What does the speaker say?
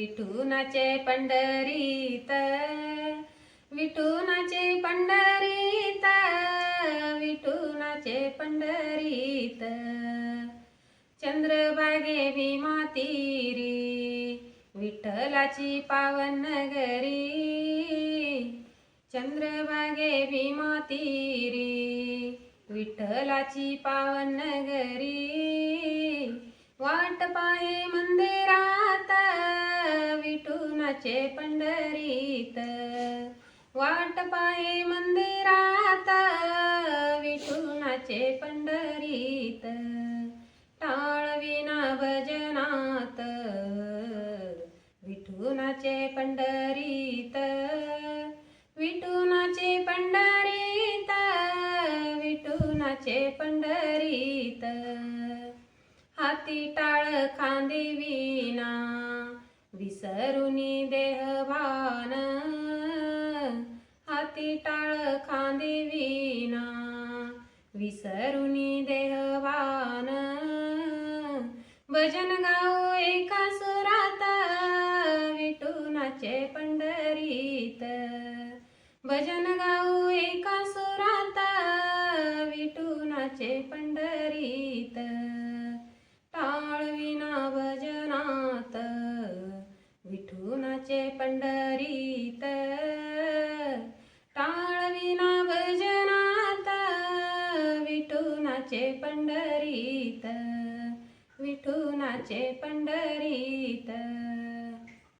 विठुनाचे पंढरीत विठुनाचे पंढरीत विठुनाचे पंढरीत. चंद्रभागे भीमातीरी विठ्ठलाची पावन नगरी. चंद्रभागे भीमातीरी विठ्ठलाची पावन नगरी. वाट पाहे मंदिरा विठुनाचे पंढरीत. वाट पाहे मंदिरात विठुनाचे पंढरीत. टाळविना भजनात विठुनाचे पंढरीत. विठुनाचे पंढरीत विठुनाचे पंढरीत. हाती टाळ खांदी विना विसरुनी देहभान हाती टाळ खांदे विना विसरुनी देहभान भजन गाव एका सुरात विठुनाचे पंढरीत. भजन गाव एका सुरात विठुनाचे पंढरीत. विठुनाचे पंढरीत. टाळविना भजनात. विठुनाचे पंढरीत. विठुनाचे पंढरीत.